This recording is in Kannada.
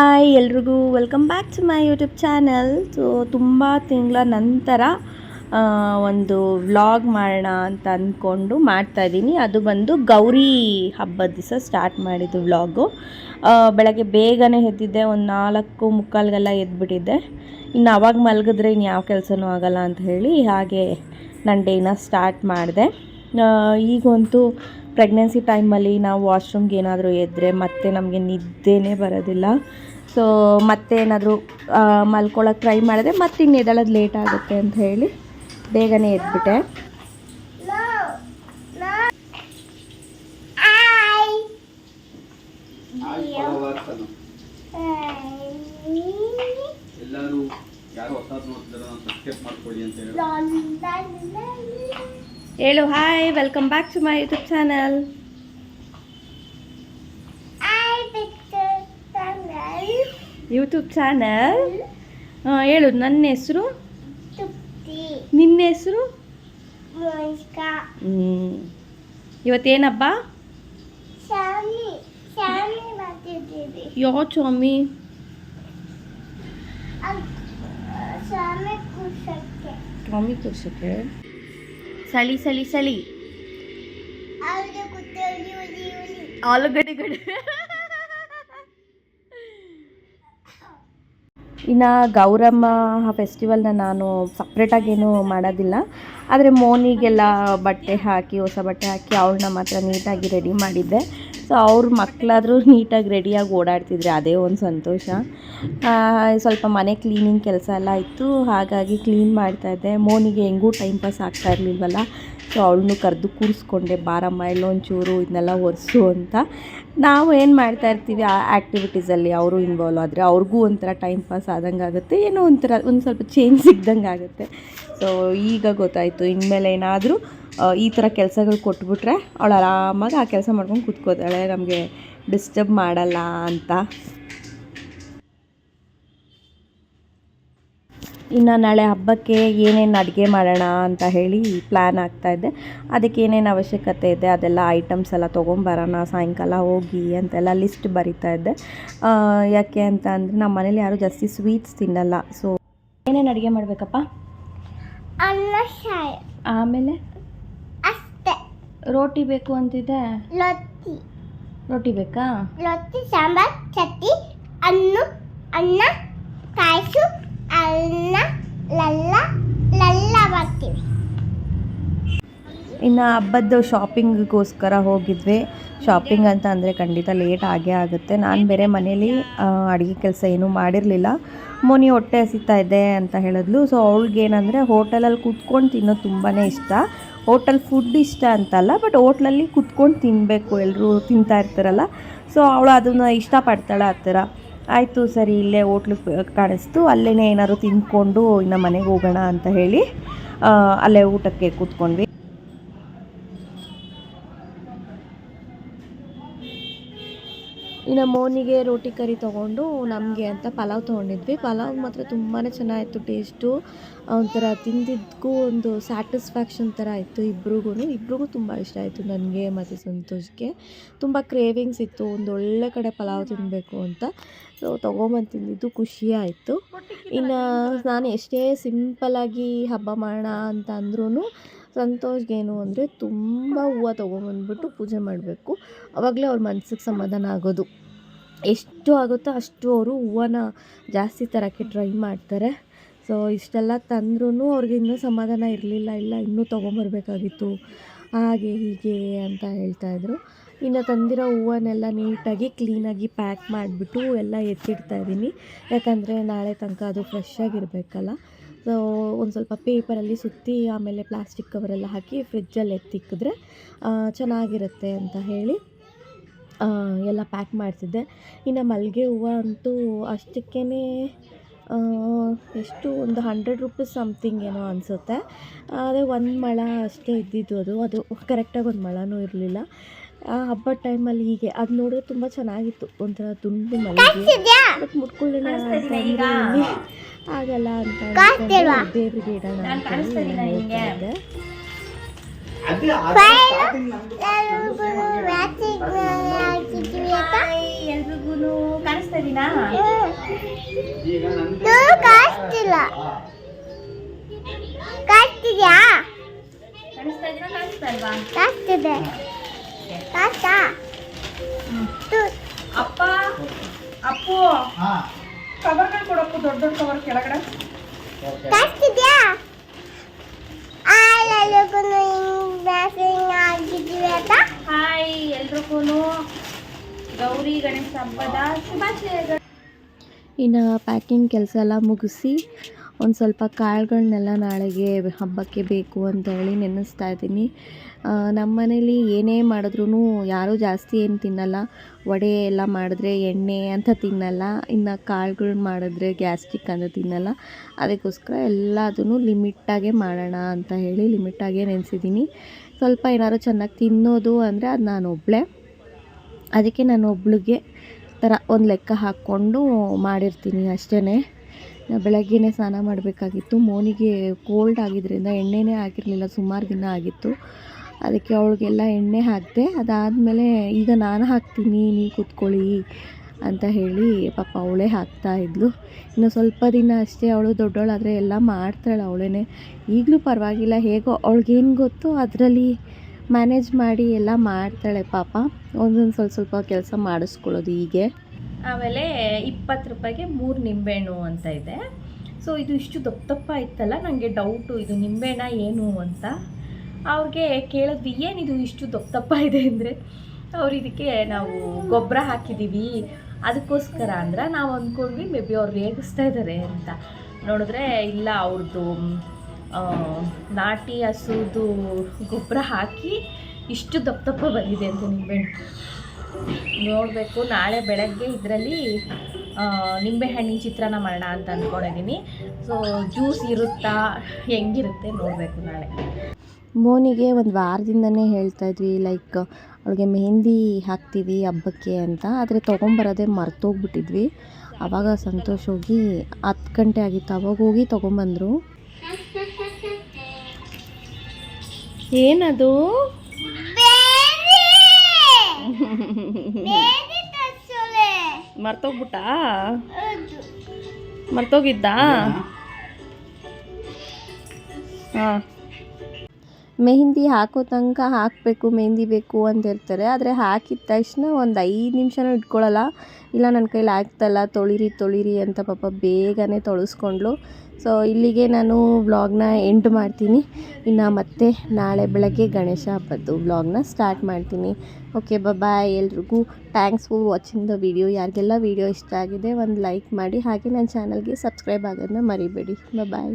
ಹಾಯ್ ಎಲ್ರಿಗೂ. Welcome back to my YouTube channel so ತುಂಬ ತಿಂಗಳ ನಂತರ ಒಂದು ವ್ಲಾಗ್ ಮಾಡೋಣ ಅಂತ ಅಂದ್ಕೊಂಡು ಮಾಡ್ತಾಯಿದ್ದೀನಿ ಅದು ಬಂದು ಗೌರಿ ಹಬ್ಬದ ದಿವಸ ಸ್ಟಾರ್ಟ್ ಮಾಡಿದ್ದು ವ್ಲಾಗು ಬೆಳಗ್ಗೆ ಬೇಗನೆ ಎದ್ದಿದ್ದೆ. ಒಂದು ನಾಲ್ಕು ಮುಕ್ಕಾಲ್ಗೆಲ್ಲ ಎದ್ಬಿಟ್ಟಿದ್ದೆ. ಇನ್ನು ಅವಾಗ ಮಲಗಿದ್ರೆ ಇನ್ನು ಯಾವ ಕೆಲಸನೂ ಆಗಲ್ಲ ಅಂತ ಹೇಳಿ, ಹಾಗೆ ನನ್ನ ಡೇನ ಸ್ಟಾರ್ಟ್ ಮಾಡಿದೆ. ಈಗಂತೂ ಪ್ರೆಗ್ನೆನ್ಸಿ ಟೈಮಲ್ಲಿ ನಾವು ವಾಶ್ರೂಮ್ಗೆ ಏನಾದರೂ ಎದ್ದರೆ ಮತ್ತೆ ನಮಗೆ ನಿದ್ದೆನೇ ಬರೋದಿಲ್ಲ. ಸೊ ಮತ್ತೆ ಏನಾದರೂ ಮಲ್ಕೊಳ್ಳೋಕೆ ಟ್ರೈ ಮಾಡಿದ್ರೆ ಮತ್ತೆ ಇನ್ನು ಎದ್ದೇಳೋದು ಲೇಟ್ ಆಗುತ್ತೆ ಅಂತ ಹೇಳಿ ಬೇಗನೆ ಎದ್ಬಿಟ್ಟೆ. ಎಲ್ಲರೂ ಯಾರು ಹೊಸ ನೋಡ್ತಿದ್ದಾರೆ ಸಬ್ಸ್ಕ್ರೈಬ್ ಮಾಡ್ಕೊಳ್ಳಿ ಅಂತ ಹೇಳಿ. ಹೇಳು hi welcome back to my YouTube channel YouTube channel ಹೇಳು ನನ್ನ ಹೆಸರು? ನಿನ್ನ ಹೆಸರು? ಇವತ್ತೇನಪ್ಪ ಇವತ್ತೇನಬ್ಬ? ಯಾವ ಸ್ವಾಮಿ. ಸ್ವಾಮಿ ತೋರ್ಸಕ್ಕೆ ಸಳಿ ಸಳಿ ಸಳಿ ಆಲೂಗಡ್ಡೆ ಗಡ್ಡೆ. ಇನ್ನು ಗೌರಮ್ಮ ಫೆಸ್ಟಿವಲ್ನ ನಾನು ಸಪ್ರೇಟಾಗೇನು ಮಾಡೋದಿಲ್ಲ. ಆದರೆ ಮೋನಿಗೆಲ್ಲ ಬಟ್ಟೆ ಹಾಕಿ ಹೊಸ ಬಟ್ಟೆ ಹಾಕಿ ಅವಳನ್ನ ಮಾತ್ರ ನೀಟಾಗಿ ರೆಡಿ ಮಾಡಿದ್ದೆ. ಸೊ ಅವ್ರ ಮಕ್ಕಳಾದರೂ ನೀಟಾಗಿ ರೆಡಿಯಾಗಿ ಓಡಾಡ್ತಿದ್ರೆ ಅದೇ ಒಂದು ಸಂತೋಷ. ಸ್ವಲ್ಪ ಮನೆ ಕ್ಲೀನಿಂಗ್ ಕೆಲಸ ಎಲ್ಲ ಇತ್ತು. ಹಾಗಾಗಿ ಕ್ಲೀನ್ ಮಾಡ್ತಾಯಿದ್ದೆ ಮೋನಿಗೆ ಹೆಂಗೂ ಟೈಮ್ ಪಾಸ್ ಆಗ್ತಾ ಇರಲಿಲ್ವಲ್ಲ? ಸೊ ಅವಳನ್ನು ಕರೆದು ಕೂರಿಸ್ಕೊಂಡೆ, ಬಾರಮ್ಮ, ಇಲ್ಲೊಂಚೂರು ಇದನ್ನೆಲ್ಲ ಒರೆಸು ಅಂತ. ನಾವು ಏನು ಮಾಡ್ತಾ ಇರ್ತೀವಿ, ಆ ಆ್ಯಕ್ಟಿವಿಟೀಸಲ್ಲಿ ಅವರು ಇನ್ವಾಲ್ವ್ ಆದರೆ ಅವ್ರಿಗೂ ಒಂಥರ ಟೈಮ್ ಪಾಸ್ ಆದಂಗೆ ಆಗುತ್ತೆ. ಏನೋ ಒಂಥರ, ಒಂದು ಸ್ವಲ್ಪ ಚೇಂಜ್ ಸಿಗ್ದಂಗೆ ಆಗುತ್ತೆ. ಸೊ ಈಗ ಗೊತ್ತಾಯಿತು. ಇನ್ಮೇಲೆ ಏನಾದರೂ ಈ ಥರ ಕೆಲಸಗಳು ಕೊಟ್ಬಿಟ್ರೆ ಅವಳು ಆರಾಮಾಗಿ ಆ ಕೆಲಸ ಮಾಡ್ಕೊಂಡು ಕೂತ್ಕೋತಾಳೆ ನಮಗೆ ಡಿಸ್ಟರ್ಬ್ ಮಾಡಲ್ಲ ಅಂತ. ಇನ್ನು ನಾಳೆ ಹಬ್ಬಕ್ಕೆ ಏನೇನು ಅಡುಗೆ ಮಾಡೋಣ ಅಂತ ಹೇಳಿ ಪ್ಲ್ಯಾನ್ ಆಗ್ತಾಯಿದ್ದೆ ಅದಕ್ಕೆ ಏನೇನು ಅವಶ್ಯಕತೆ ಇದೆ ಅದೆಲ್ಲ ಐಟಮ್ಸ್ ಎಲ್ಲ ತೊಗೊಂಬರೋಣ ಸಾಯಂಕಾಲ ಹೋಗಿ ಅಂತೆಲ್ಲ ಲಿಸ್ಟ್ ಬರಿತಾ ಇದ್ದೆ. ಯಾಕೆ ಅಂತ ಅಂದರೆ ನಮ್ಮ ಮನೇಲಿ ಯಾರೂ ಜಾಸ್ತಿ ಸ್ವೀಟ್ಸ್ ತಿನ್ನಲ್ಲ ಸೊ ಏನೇನು ಅಡುಗೆ ಮಾಡಬೇಕಪ್ಪ? ಅನ್ನ ಆಮೇಲೆ? ರೋಟಿ ಬೇಕು ಅಂತಿದೆ. ರೊಟ್ಟಿ ರೋಟಿ ಬೇಕಾ? ರೊಟ್ಟಿ ಸಾಂಬಾರ್ ಚಟ್ನಿ ಅನ್ನ ಅನ್ನ ಕಾಯಿಸು ಅನ್ನ ಲಲ್ಲ ಲಲ್ಲ ಬರ್ತೀವಿ ಇನ್ನು ಹಬ್ಬದ್ದು ಶಾಪಿಂಗಿಗೋಸ್ಕರ ಹೋಗಿದ್ವಿ. ಶಾಪಿಂಗ್ ಅಂತ ಅಂದರೆ ಖಂಡಿತ ಲೇಟ್ ಆಗೇ ಆಗುತ್ತೆ. ನಾನು ಬೇರೆ ಮನೇಲಿ ಅಡುಗೆ ಕೆಲಸ ಏನೂ ಮಾಡಿರಲಿಲ್ಲ. ಮೋನಿ ಹೊಟ್ಟೆ ಹಸಿತಾ ಇದೆ ಅಂತ ಹೇಳಿದ್ಲು. ಸೊ ಅವಳಿಗೆ ಏನಂದರೆ ಹೋಟೆಲಲ್ಲಿ ಕೂತ್ಕೊಂಡು ತಿನ್ನೋದು ತುಂಬಾ ಇಷ್ಟ. ಹೋಟೆಲ್ ಫುಡ್ ಇಷ್ಟ ಅಂತಲ್ಲ ಬಟ್ ಹೋಟ್ಲಲ್ಲಿ ಕೂತ್ಕೊಂಡು ತಿನ್ನಬೇಕು ಎಲ್ಲರೂ ತಿಂತಾ ಇರ್ತಾರಲ್ಲ. ಸೊ ಅವಳು ಅದನ್ನು ಇಷ್ಟಪಡ್ತಾಳೆ ಆ ಥರ. ಆಯಿತು ಸರಿ, ಇಲ್ಲೇ ಹೋಟ್ಲು ಕಾಣಿಸ್ತು. ಅಲ್ಲೇ ಏನಾದ್ರು ತಿಂದ್ಕೊಂಡು ಇನ್ನು ಮನೆಗೆ ಹೋಗೋಣ ಅಂತ ಹೇಳಿ ಅಲ್ಲೇ ಊಟಕ್ಕೆ ಕೂತ್ಕೊಂಡ್ವಿ. ಇನ್ನು ಮೋನಿಗೆ ರೋಟಿ ಕರಿ ತೊಗೊಂಡು ನಮಗೆ ಅಂತ ಪಲಾವ್ ತೊಗೊಂಡಿದ್ವಿ. ಪಲಾವ್ ಮಾತ್ರ ತುಂಬಾ ಚೆನ್ನಾಗಿತ್ತು ಟೇಸ್ಟು ಒಂಥರ ತಿಂದಿದ್ದಕ್ಕೂ ಒಂದು ಸ್ಯಾಟಿಸ್ಫ್ಯಾಕ್ಷನ್ ಥರ ಇತ್ತು ಇಬ್ರಿಗೂ ಇಬ್ರಿಗೂ ತುಂಬ ಇಷ್ಟ ಆಯಿತು ನನಗೆ ಮತ್ತು ಸಂತೋಷ್ಗೆ. ತುಂಬ ಕ್ರೇವಿಂಗ್ಸ್ ಇತ್ತು, ಒಂದು ಒಳ್ಳೆ ಕಡೆ ಪಲಾವ್ ತಿನ್ನಬೇಕು ಅಂತ. ಸೊ ತೊಗೊಂಬಂದು ತಿಂದಿದ್ದು ಖುಷಿ ಆಯಿತು. ಇನ್ನು ನಾನು ಎಷ್ಟೇ ಸಿಂಪಲಾಗಿ ಹಬ್ಬ ಮಾಡೋಣ ಅಂತ ಅಂದ್ರೂ ಸಂತೋಷ್ಗೇನು ಅಂದರೆ ತುಂಬ ಹೂವು ತೊಗೊಂಬಂದ್ಬಿಟ್ಟು ಪೂಜೆ ಮಾಡಬೇಕು. ಅವಾಗಲೇ ಅವ್ರ ಮನಸ್ಸಿಗೆ ಸಮಾಧಾನ ಆಗೋದು. ಎಷ್ಟು ಆಗುತ್ತೋ ಅಷ್ಟು ಅವರು ಹೂವನ್ನ ಜಾಸ್ತಿ ತರೋಕ್ಕೆ ಟ್ರೈ ಮಾಡ್ತಾರೆ. ಸೊ ಇಷ್ಟೆಲ್ಲ ತಂದ್ರೂ ಅವ್ರಿಗೆ ಇನ್ನೂ ಸಮಾಧಾನ ಇರಲಿಲ್ಲ, ಇಲ್ಲ ಇನ್ನೂ ತೊಗೊಂಬರ್ಬೇಕಾಗಿತ್ತು. ಹಾಗೆ ಹೀಗೆ ಅಂತ ಹೇಳ್ತಾಯಿದ್ರು ಇನ್ನು ತಂದಿರೋ ಹೂವನ್ನೆಲ್ಲ ನೀಟಾಗಿ ಕ್ಲೀನಾಗಿ ಪ್ಯಾಕ್ ಮಾಡಿಬಿಟ್ಟು ಎಲ್ಲ ಎತ್ತಿಡ್ತಾ ಇದ್ದೀನಿ. ಯಾಕಂದರೆ ನಾಳೆ ತನಕ ಅದು ಫ್ರೆಶ್ ಆಗಿರಬೇಕಲ್ಲ. ಸೊ ಒಂದು ಸ್ವಲ್ಪ ಪೇಪರಲ್ಲಿ ಸುತ್ತಿ ಆಮೇಲೆ ಪ್ಲಾಸ್ಟಿಕ್ ಕವರೆಲ್ಲ ಹಾಕಿ ಫ್ರಿಜ್ಜಲ್ಲಿ ಎತ್ತಿಕ್ಕಿದ್ರೆ ಚೆನ್ನಾಗಿರುತ್ತೆ ಅಂತ ಹೇಳಿ ಎಲ್ಲ ಪ್ಯಾಕ್ ಮಾಡಿಸಿದ್ದೆ. ಇನ್ನು ಮಲ್ಲಿಗೆ ಹೂವು ಅಂತೂ ಅಷ್ಟಕ್ಕೇ ಎಷ್ಟು ಒಂದು ಹಂಡ್ರೆಡ್ ರುಪೀಸ್ ಸಮಥಿಂಗ್ ಏನೋ ಅನಿಸುತ್ತೆ. ಅದೇ ಒಂದು ಮಳ ಅಷ್ಟೇ ಇದ್ದಿದ್ದು ಅದು. ಅದು ಕರೆಕ್ಟಾಗಿ ಒಂದು ಮೊಳನೂ ಇರಲಿಲ್ಲ. ಹಬ್ಬದ ಟೈಮಲ್ಲಿ ಹೀಗೆ. ಅದು ನೋಡಿದ್ರೆ ತುಂಬ ಚೆನ್ನಾಗಿತ್ತು. ಒಂಥರ ತುಂಡು ಮಲ್ಲಿಗೆ. ಬಟ್ ಮುಟ್ಕೊಳ್ಳೋಣ ಆಗಲ್ಲ ಅಂತ? ದೇವ್ರಿಗೆ ಇಡೋಣ ಎಲ್ರಿಗೂ ಕಾಣಿಸ್ತಿಲ್ಲ. ಕಾಣಿಸ್ತಿದ್ಯಾ? ಕಾಣಿಸ್ತಾ ಇದೀನಾ ಕಾಣಿಸ್ತಾ ಇಲ್ವಾ? ಕಾಣಿಸ್ತಿದೆ. ಕಾಣಿಸ್ತಾ ತು- ಅಪ್ಪ ಅಪ್ಪು ಹಾ. ಕವರ್ಗಳು ಕೊಡಪ್ಪು ದೊಡ್ಡ ದೊಡ್ಡ ಕವರ್ ಕೆಳಗಡೆ. ಅಂತ. ಹಾಯ್ ಎಲ್ರಿಗೂ. ಗೌರಿ ಗಣೇಶ ಹಬ್ಬದ ಶುಭಾಶಯಗಳು. ಇನ್ನು ಪ್ಯಾಕಿಂಗ್ ಕೆಲಸ ಎಲ್ಲ ಮುಗಿಸಿ ಒಂದು ಸ್ವಲ್ಪ ಕಾಳುಗಳನ್ನೆಲ್ಲ ನಾಳೆಗೆ ಹಬ್ಬಕ್ಕೆ ಬೇಕು ಅಂತ ಹೇಳಿ ನೆನೆಸ್ತಾ ಇದ್ದೀನಿ. ನಮ್ಮ ಮನೇಲಿ ಏನೇ ಮಾಡಿದ್ರೂ ಯಾರೂ ಜಾಸ್ತಿ ಏನು ತಿನ್ನಲ್ಲ. ವಡೆ ಎಲ್ಲ ಮಾಡಿದ್ರೆ ಎಣ್ಣೆ ಅಂತ ತಿನ್ನಲ್ಲ. ಇನ್ನು ಕಾಳುಗಳು ಮಾಡಿದ್ರೆ ಗ್ಯಾಸ್ಟ್ರಿಕ್ ಅಂತ ತಿನ್ನಲ್ಲ. ಅದಕ್ಕೋಸ್ಕರ ಎಲ್ಲದೂ ಲಿಮಿಟ್ಟಾಗೆ ಮಾಡೋಣ ಅಂತ ಹೇಳಿ ಲಿಮಿಟ್ಟಾಗೆ ನೆನೆಸಿದ್ದೀನಿ. ಸ್ವಲ್ಪ ಏನಾದ್ರು ಚೆನ್ನಾಗಿ ತಿನ್ನೋದು ಅಂದರೆ ಅದು ನಾನು ಒಬ್ಬಳೆ ಅದಕ್ಕೆ ನಾನು ಒಬ್ಳಿಗೆ ಥರ ಒಂದು ಲೆಕ್ಕ ಹಾಕ್ಕೊಂಡು ಮಾಡಿರ್ತೀನಿ ಅಷ್ಟೇ ಬೆಳಗ್ಗೆನೇ ಸ್ನಾನ ಮಾಡಬೇಕಾಗಿತ್ತು. ಮೋನಿಗೆ ಕೋಲ್ಡ್ ಆಗಿದ್ದರಿಂದ ಎಣ್ಣೆನೇ ಹಾಕಿರಲಿಲ್ಲ. ಸುಮಾರು ದಿನ ಆಗಿತ್ತು. ಅದಕ್ಕೆ ಅವಳಿಗೆಲ್ಲ ಎಣ್ಣೆ ಹಾಕಿದೆ, ಅದಾದಮೇಲೆ ಈಗ ನಾನು ಹಾಕ್ತೀನಿ ನೀವು ಕೂತ್ಕೊಳ್ಳಿ ಅಂತ ಹೇಳಿ ಪಾಪ ಅವಳೇ ಹಾಕ್ತಾ ಇದ್ಲು. ಇನ್ನು ಸ್ವಲ್ಪ ದಿನ ಅಷ್ಟೇ ಅವಳು ದೊಡ್ಡವಳಾದರೆ ಎಲ್ಲ ಮಾಡ್ತಾಳೆ ಅವಳೇ ಈಗಲೂ ಪರವಾಗಿಲ್ಲ, ಹೇಗೋ ಅವಳಿಗೇನು ಗೊತ್ತೋ ಅದರಲ್ಲಿ ಮ್ಯಾನೇಜ್ ಮಾಡಿ ಎಲ್ಲ ಮಾಡ್ತಾಳೆ ಪಾಪ. ಒಂದೊಂದು ಸ್ವಲ್ಪ ಸ್ವಲ್ಪ ಕೆಲಸ ಮಾಡಿಸ್ಕೊಳ್ಳೋದು ಹೀಗೆ. ಆಮೇಲೆ ಇಪ್ಪತ್ತು ರೂಪಾಯಿಗೆ ಮೂರು ನಿಂಬೆಹಣ್ಣು ಅಂತ ಇದೆ. ಸೊ ಇದು ಇಷ್ಟು ದಪ್ಪ ದಪ್ಪ ಇತ್ತಲ್ಲ ನನಗೆ ಡೌಟು ಇದು ನಿಂಬೆಹಣ್ಣ ಏನು ಅಂತ. ಅವ್ರಿಗೆ ಕೇಳಿದ್ವಿ, ಏನಿದು ಇಷ್ಟು ದಪ್ಪ ದಪ್ಪ ಇದೆ? ಅಂದರೆ, ಅವ್ರು ಇದಕ್ಕೆ ನಾವು ಗೊಬ್ಬರ ಹಾಕಿದ್ದೀವಿ ಅದಕ್ಕೋಸ್ಕರ ಅಂದ್ರೆ ನಾವು ಅಂದ್ಕೊಂಡ್ವಿ ಮೇ ಬಿ ಅವ್ರು ರೇಗಿಸ್ತಾ ಇದ್ದಾರೆ ಅಂತ. ನೋಡಿದ್ರೆ, ಇಲ್ಲ ಅವ್ರದ್ದು ನಾಟಿ ಹಸುದು ಗೊಬ್ಬರ ಹಾಕಿ ಇಷ್ಟು ದಪ್ಪ ದಪ್ಪ ಬಂದಿದೆ ಅಂತ ನಿಂಬೆಹಣ್ಣು ನೋಡಬೇಕು, ನಾಳೆ ಬೆಳಗ್ಗೆ ಇದರಲ್ಲಿ ನಿಂಬೆಹಣ್ಣಿನ ಚಿತ್ರಾನ್ನ ಮಾಡೋಣ ಅಂತ ಅಂದ್ಕೊಂಡಿದ್ದೀನಿ ಸೊ ಜ್ಯೂಸ್ ಇರುತ್ತಾ, ಹೆಂಗಿರುತ್ತೆ ನೋಡಬೇಕು ನಾಳೆ. ಮೋನಿಗೆ ಒಂದು ವಾರದಿಂದನೇ ಹೇಳ್ತಾ ಇದ್ವಿ ಲೈಕ್ ಅವಳಿಗೆ ಮೆಹೆಂದಿ ಹಾಕ್ತೀವಿ ಹಬ್ಬಕ್ಕೆ ಅಂತ. ಆದರೆ ತೊಗೊಂಬರೋದೇ ಮರ್ತೋಗ್ಬಿಟ್ಟಿದ್ವಿ. ಆವಾಗ ಸಂತೋಷ್ ಹೋಗಿ ಹತ್ತು ಗಂಟೆ ಆಗಿತ್ತು ಅವಾಗ ಹೋಗಿ ತೊಗೊಂಬಂದರು. ಏನದು? ಮರ್ತೋಗ್ಬಿಟ್ಟಾ? ಮರ್ತೋಗಿದ್ದಾ? ಹಾಂ. ಮೆಹಂದಿ ಹಾಕೋ ತನಕ ಹಾಕಬೇಕು, ಮೆಹೆಂದಿ ಬೇಕು ಅಂತ ಹೇಳ್ತಾರೆ. ಆದರೆ ಹಾಕಿದ ತಕ್ಷಣ ಒಂದು ಐದು ನಿಮಿಷನೂ ಇಟ್ಕೊಳ್ಳಲ್ಲ ಇಲ್ಲ ನನ್ನ ಕೈಲಿ ಆಗ್ತಲ್ಲ, ತೊಳಿರಿ ತೊಳಿರಿ ಅಂತ ಪಾಪ ಬೇಗನೆ ತೊಳಸ್ಕೊಂಡ್ಲು ಸೊ ಇಲ್ಲಿಗೆ ನಾನು ವ್ಲಾಗ್ನ ಎಂಡ್ ಮಾಡ್ತೀನಿ. ಇನ್ನು ಮತ್ತೆ ನಾಳೆ ಬೆಳಗ್ಗೆ ಗಣೇಶ ಹಬ್ಬದ್ದು ವ್ಲಾಗ್ನ ಸ್ಟಾರ್ಟ್ ಮಾಡ್ತೀನಿ. ಓಕೆ ಬಾಯ್ ಎಲ್ರಿಗೂ. Thanks for watching the video ಯಾರಿಗೆಲ್ಲ ವೀಡಿಯೋ ಇಷ್ಟ ಆಗಿದೆ, ಒಂದು ಲೈಕ್ ಮಾಡಿ. ಹಾಗೆ ನನ್ನ ಚಾನಲ್ಗೆ ಸಬ್ಸ್ಕ್ರೈಬ್ ಆಗೋದನ್ನ ಮರಿಬೇಡಿ. ಬಾಯ್